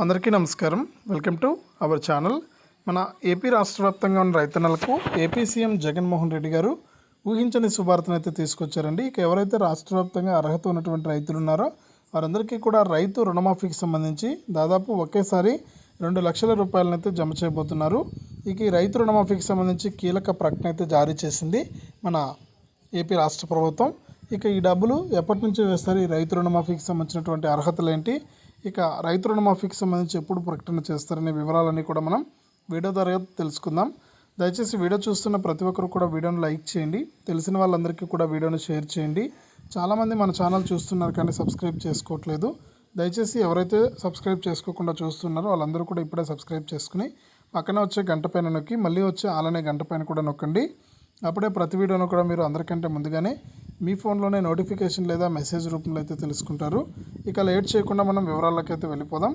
అందరికీ నమస్కారం. Welcome to our channel. మన ఏపీ రాష్ట్ర వ్యాప్తంగా ఉన్న రైతన్నలకు ఏపీ సీఎం జగన్మోహన్ రెడ్డి గారు ఊహించని శుభార్తను అయితే తీసుకొచ్చారండి. ఇక ఎవరైతే రాష్ట్ర వ్యాప్తంగా అర్హత ఉన్నటువంటి రైతులు ఉన్నారో వారందరికీ కూడా రైతు రుణమాఫీకి సంబంధించి దాదాపు ఒకేసారి రెండు లక్షల రూపాయలనైతే జమ చేయబోతున్నారు. ఇక ఈ రైతు రుణమాఫీకి సంబంధించి కీలక ప్రకటన అయితే జారీ చేసింది మన ఏపీ రాష్ట్ర ప్రభుత్వం. ఇక ఈ డబ్బులు ఎప్పటి నుంచి వేస్తారు? ఈ రైతు రుణమాఫీకి సంబంధించినటువంటి అర్హతలు ఏంటి? ఇక రైతు రుణమాఫీకి సంబంధించి ఎప్పుడు ప్రకటన చేస్తారనే వివరాలన్నీ కూడా మనం వీడియో ద్వారా తెలుసుకుందాం. దయచేసి వీడియో చూస్తున్న ప్రతి ఒక్కరు కూడా వీడియోను లైక్ చేయండి. తెలిసిన వాళ్ళందరికీ కూడా వీడియోను షేర్ చేయండి. చాలామంది మన ఛానల్ చూస్తున్నారు కానీ సబ్స్క్రైబ్ చేసుకోవట్లేదు. దయచేసి ఎవరైతే సబ్స్క్రైబ్ చేసుకోకుండా చూస్తున్నారో వాళ్ళందరూ కూడా ఇప్పుడే సబ్స్క్రైబ్ చేసుకుని పక్కన వచ్చే గంట పైన నొక్కి మళ్ళీ వచ్చే అలానే గంట పైన కూడా నొక్కండి. అప్పుడే ప్రతి వీడియోను కూడా మీరు అందరికంటే ముందుగానే మీ ఫోన్లోనే నోటిఫికేషన్ లేదా మెసేజ్ రూపంలో అయితే తెలుసుకుంటారు. ఇక లేట్ చేయకుండా మనం వివరాల్లోకి అయితే వెళ్ళిపోదాం.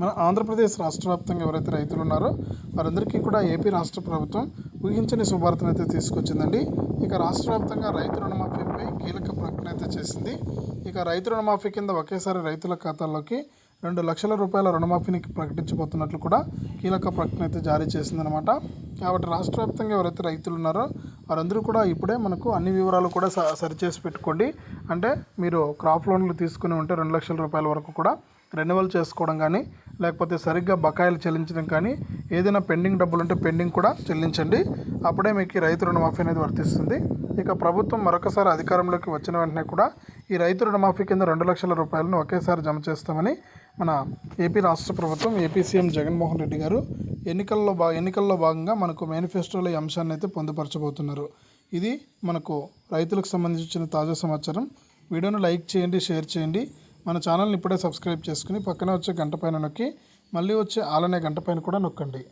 మన ఆంధ్రప్రదేశ్ రాష్ట్ర వ్యాప్తంగా ఎవరైతే రైతులు ఉన్నారో వారందరికీ కూడా ఏపీ రాష్ట్ర ప్రభుత్వం ఊహించని శుభార్తను అయితే తీసుకొచ్చిందండి. ఇక రాష్ట్ర వ్యాప్తంగా రైతు రుణమాఫీపై కీలక ప్రకటన అయితే చేసింది. ఇక రైతు రుణమాఫీ కింద ఒకేసారి రైతుల ఖాతాల్లోకి రెండు లక్షల రూపాయల రుణమాఫీని ప్రకటించబోతున్నట్లు కూడా కీలక ప్రకటన అయితే జారీ చేసిందనమాట కాబట్టి రాష్ట్ర వ్యాప్తంగా ఎవరైతే రైతులు ఉన్నారో వారందరూ కూడా ఇప్పుడే మనకు అన్ని వివరాలు కూడా సరిచేసి పెట్టుకోండి. అంటే మీరు క్రాప్ లోన్లు తీసుకుని ఉంటే రెండు లక్షల రూపాయల వరకు కూడా రెన్యువల్ చేసుకోవడం కానీ లేకపోతే సరిగ్గా బకాయిలు చెల్లించడం కానీ ఏదైనా పెండింగ్ డబ్బులు ఉంటే పెండింగ్ కూడా చెల్లించండి. అప్పుడే మీకు రైతు రుణమాఫీ అనేది వర్తిస్తుంది. ఇక ప్రభుత్వం మరొకసారి అధికారంలోకి వచ్చిన వెంటనే కూడా ఈ రైతు రుణమాఫీ కింద రెండు లక్షల రూపాయలను ఒకేసారి జమ చేస్తామని మన ఏపీ రాష్ట్ర ప్రభుత్వం ఏపీ సీఎం జగన్మోహన్ రెడ్డి గారు ఎన్నికల్లో భా ఎన్నికల్లో భాగంగా మనకు మేనిఫెస్టోలో ఈ అంశాన్ని అయితే పొందుపరచబోతున్నారు. ఇది మనకు రైతులకు సంబంధించిన తాజా సమాచారం. వీడియోను లైక్ చేయండి షేర్ చేయండి. మన ఛానల్ని ఇప్పుడే సబ్స్క్రైబ్ చేసుకుని పక్కనే వచ్చే గంట పైన నొక్కి మళ్ళీ వచ్చే ఆలనే గంట పైన కూడా నొక్కండి.